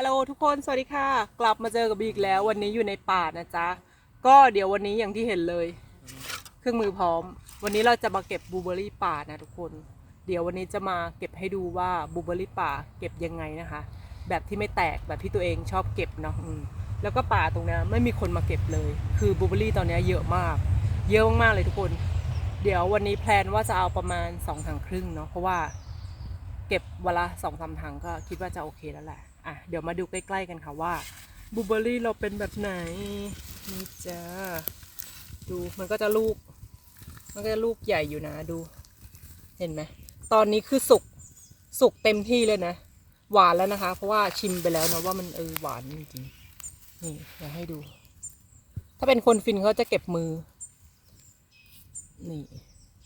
ฮัลโหลทุกคนสวัสดีค่ะ กลับมาเจอกับบีอีกแล้ว วันนี้อยู่ในป่านะจ๊ะ ก็เดี๋ยววันนี้อย่างที่เห็นเลย เครื่องมือพร้อม วันนี้เราจะมาเก็บบลูเบอรี่ป่านะทุกคน เดี๋ยววันนี้จะมาเก็บให้ดูว่าบลูเบอรี่ป่าเก็บยังไงนะคะ แบบที่ไม่แตกแบบที่ตัวเองชอบเก็บเนาะอืมแล้วก็ป่าตรงเนี้ยไม่มีคนมาเก็บเลย คือบลูเบอรี่ตอนเนี้ยเยอะมาก เยอะมากๆเลยทุกคน เดี๋ยววันนี้แพลนว่าจะเอาประมาณ2ถังครึ่งเนาะเพราะว่า เก็บเวนละสองสามถังก็คิดว่าจะโอเคแล้วแหละ อะเดี๋ยวมาดูใกล้ๆกันค่ะว่าบูเบอรี่เราเป็นแบบไหนนี่จ้าดูมันก็จะลูก มันก็จะลูกใหญ่อยู่นะดู เห็นไหมตอนนี้คือสุกสุกเต็มที่เลยนะ หวานแล้วนะคะ เพราะว่าชิมไปแล้วนะว่ามันเออหวานจริงๆนี่อยากให้ดู ถ้าเป็นคนฟินเขาจะเก็บมือ นี่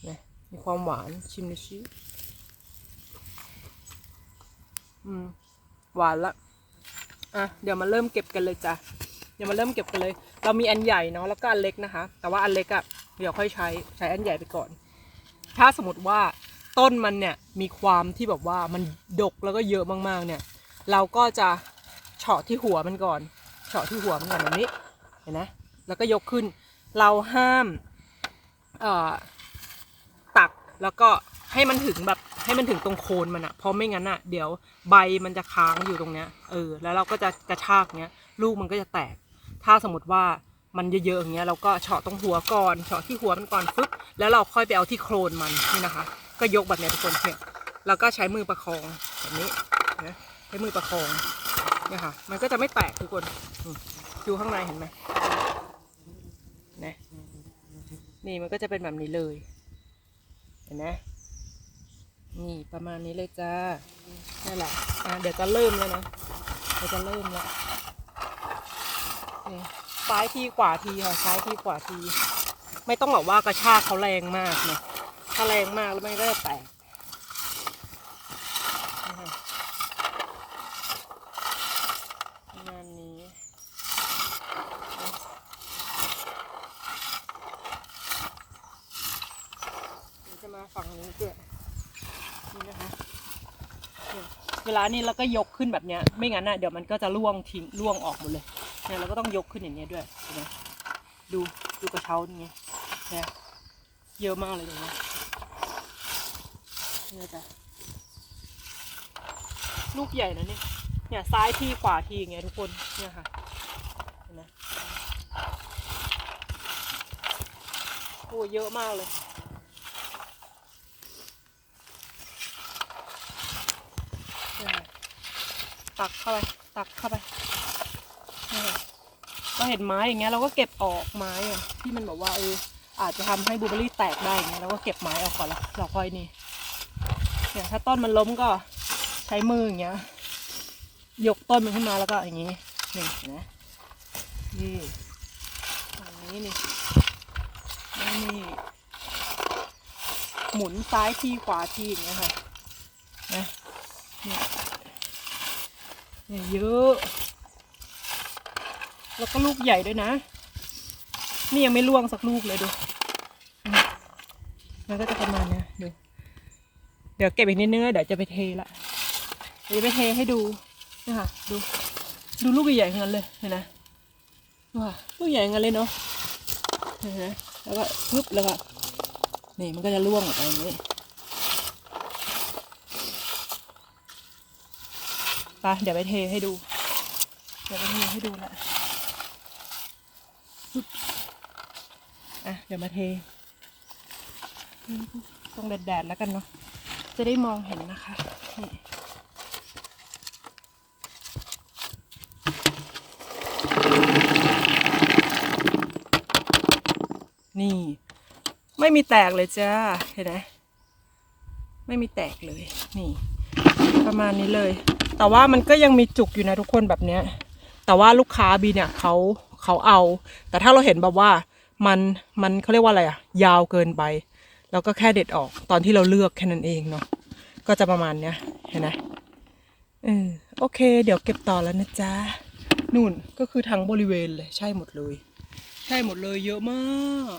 นะมีความหวานชิมดูชิอืม หวานละอะเดี๋ยวมาเริ่มเก็บกันเลยจ้ะเดี๋ยวมาเริ่มเก็บกันเลย เรามีอันใหญ่เนาะแล้วก็อันเล็กนะคะ แต่ว่าอันเล็กอะ่ะเดี๋ยวค่อยใช้ใช้อันใหญ่ไปก่อน ถ้าสมมติว่าต้นมันเนี่ยมีความที่แบบว่ามันดกแล้วก็เยอะมากๆเนี่ย เราก็จะเฉาะที่หัวมันก่อน เฉาะที่หัวมันก่อนแบบนี้เห็นไหมแล้วก็ยกขึ้น เราห้ามตักแล้วก็ให้มันถึงแบบ ให้มันถึงตรงโคนมันอะเพราะไม่งั้นอะเดี๋ยวใบมันจะค้างอยู่ตรงเนี้ย เออ แล้วเราก็จะกระชากเนี้ย ลูกมันก็จะแตก ถ้าสมมติว่ามันเยอะๆอย่างเงี้ยเราก็เฉาะตรงหัวก่อนเฉาะที่หัวมันก่อนฟึบแล้วเราค่อยไปเอาที่โคลนมันนี่นะคะ ก็ยกแบบเนี้ยทุกคนเนี่ยแล้วก็ใช้มือประคองแบบนี้นะใช้มือประคองเนี่ยค่ะ มันก็จะไม่แตกทุกคนดูข้างในเห็นไหมนะนี่มันก็จะเป็นแบบนี้เลย เห็นไหม นี่ประมาณนี้เลยจ้านี่แหละอะเดี๋ยวจะเริ่มแล้วนะเดี๋ยวจะเริ่มแล้วนี่ซ้ายทีขวาทีค่ะซ้ายทีขวาที ไม่ต้องบอกว่ากระชากเขาแรงมากนะถ้าแรงมากแล้วมันก็จะแตกนะคะประมาณนี้เดี๋ยวจะมาฝั่งนี้ด้วยนี่นะคะ เวลานี้เราก็ยกขึ้นแบบเนี้ย ไม่งั้นอะเดี๋ยวมันก็จะร่วงทิ้งร่วงออกหมดเลยเนี่ยเราก็ต้องยกขึ้นอย่างเงี้ยด้วยเห็นไหมดูดูกระเช้านี่ไงเนี่ยเยอะมากเลยตรงเนี้ยเนี่ยจ้ะลูกใหญ่นะเนี่ยเนี่ยซ้ายทีขวาทีอย่างเงี้ยทุกคนเนี่ยค่ะเห็นไหมโอ้เยอะมากเลย นี่ค่ะ ตักเข้าไป ตักเข้าไปก็เห็นไม้อย่างเงี้ยเราก็เก็บออกไม้อะที่มันแบบว่าเอออาจจะทำให้บูเบอรี่แตกได้อย่างเงี้ยเราก็เก็บไม้ออกก่อนล้วเราค่อยนี่เนี่ยถ้าต้นมันล้มก็ใช้มืออย่างเงี้ย ยกต้นมันขึ้นมาแล้วก็อย่างงี้นี่นะนี่อย่างนี้นี่นี่หมุนซ้ายทีขวาทีอย่างเงี้ยค่ะนะเนี่ย เนี่ยเยอะ แล้วก็ลูกใหญ่ด้วยนะ นี่ยังไม่ร่วงสักลูกเลยดู มันก็จะประมาณนี้ดู เดี๋ยวเก็บอีกนิดนึงแล้วเดี๋ยวจะไปเทละเดี๋ยวจะไปเทให้ดูนี่ค่ะดู ดูลูกใหญ่ๆงนั้นเลยเห็นไหมว้าลูกใหญ่งั้นเลยเนาะเห็นไหมแล้วก็ปึ๊บแล้วก็นี่มันก็จะร่วงออกไปอย่างนี้ ไปเดี๋ยวไปเทให้ดู เดี๋ยวไปเทให้ดูละอะ เดี๋ยวมาเท ตรงแดดๆแล้วกันเนาะ จะได้มองเห็นนะคะนี่นี่ ไม่มีแตกเลยจ้า เห็นไหมไม่มีแตกเลย นี่ ประมาณนี้เลย แต่ว่ามันก็ยังมีจุกอยู่นะทุกคนแบบเนี้ย แต่ว่าลูกค้าบีเนี่ยเขาเขาเอา แต่ถ้าเราเห็นแบบว่ามันมันเขาเรียกว่าอะไรอะยาวเกินไปเราก็แค่เด็ดออกตอนที่เราเลือกแค่นั้นเองเนาะก็จะประมาณเนี้ยเห็นไหมเออโอเค เดี๋ยวเก็บต่อแล้วนะจ๊ะนู่นก็คือทั้งบริเวณเลยใช่หมดเลย ใช่หมดเลยเยอะมาก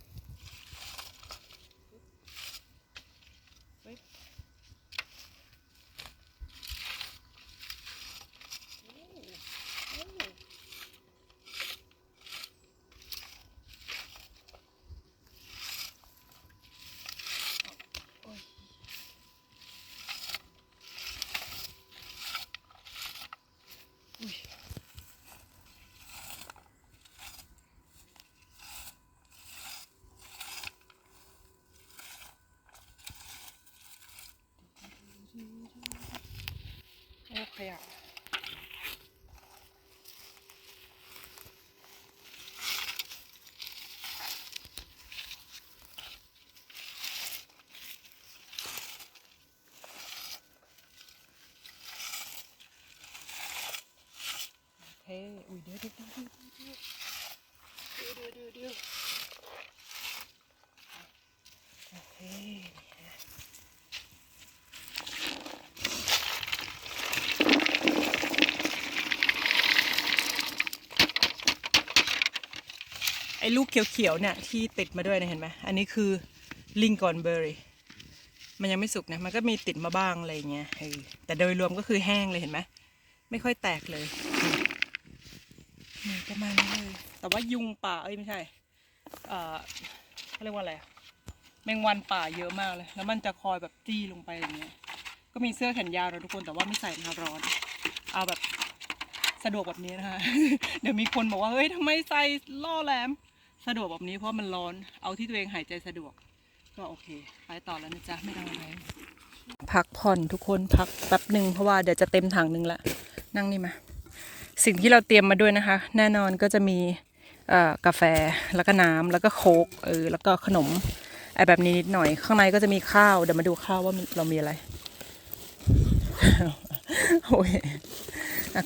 ขยะโอเคอุ้ยเดี๋ยวเดี๋ยวเดี๋ยวเดี๋ยวเดี๋ยวเดี๋ยวเดี๋ยวโอเค ไอ้ลูกเขียวๆเนี่ยที่ติดมาด้วยนะเห็นไหมอันนี้คือลิงกอนเบอร์รี่มันยังไม่สุกนะมันก็มีติดมาบ้างอะไรเงี้ยแต่โดยรวมก็คือแห้งเลยเห็นไหมไม่ค่อยแตกเลยนี่ประมาณนี้เลย แต่ว่ายุงป่าเอ้ยไม่ใช่เขาเรียกว่าอะไรแมงวันป่าเยอะมากเลย แล้วมันจะคอยแบบจี้ลงไปอย่างเงี้ย ก็มีเสื้อแขนยาวนะทุกคนแต่ว่าไม่ใส่มาร้อน เอาแบบสะดวกแบบนี้นะคะ เดี๋ยวมีคนบอกว่าเฮ้ยทำไมใส่ล่อแหลม สะดวกแบบนี้เพราะมันร้อน เอาที่ตัวเองหายใจสะดวก ก็โอเค ไปต่อแล้วนะจ๊ะ ไม่ต้องอะไรพักผ่อนทุกคนพักแป๊บหนึ่งเพราะว่าเดี๋ยวจะเต็มถังหนึ่งละ นั่งนี่มา สิ่งที่เราเตรียมมาด้วยนะคะ แน่นอนก็จะมีกาแฟแล้วก็น้ำแล้วก็โค้กเออแล้วก็ขนมไอแบบนี้นิดหน่อย ข้างในก็จะมีข้าวเดี๋ยวมาดูข้าวว่าเรามีอะไรโอ้ย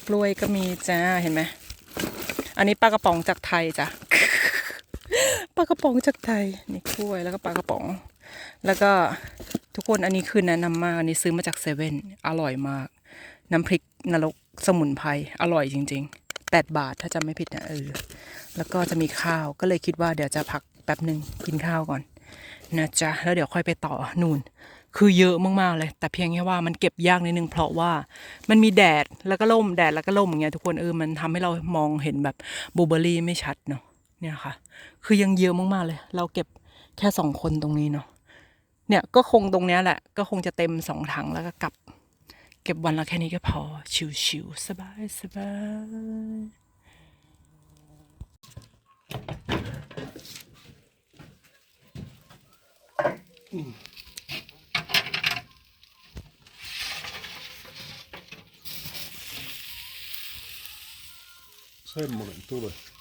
กล้วยก็มีจ้าเห็นไหมอันนี้ปลากระป๋องจากไทยจ้ะ ปลากระป๋องจากไทยนี่กล้วยแล้วก็ปลากระป๋อง แล้วก็ทุกคนอันนี้คือแนะนำมากอันนี้ซื้อมาจากเซเว่นอร่อยมาก น้ำพริกนรกสมุนไพรอร่อยจริงๆแปดบาทถ้าจำไม่ผิดนะเออแล้วก็จะมีข้าวก็เลยคิดว่าเดี๋ยวจะพักแป๊บหนึ่งกินข้าวก่อนนะจ๊ะแล้วเดี๋ยวค่อยไปต่อนู่น คือเยอะมากๆเลย แต่เพียงแค่ว่ามันเก็บยากนิดนึงเพราะว่ามันมีแดดแล้วก็ล่มแดดแล้วก็ล่มอย่างเงี้ยทุกคนเออมันทำให้เรามองเห็นแบบบูเบอรี่ไม่ชัดเนาะ เนี่ยค่ะ คือยังเยอะมากๆเลย เราเก็บแค่สองคนตรงนี้เนาะเนี่ยก็คงตรงเนี้ยแหละ ก็คงจะเต็มสองถังแล้วก็กลับ เก็บวันละแค่นี้ก็พอ ชิวๆสบายสบายๆ Semmonen tulee.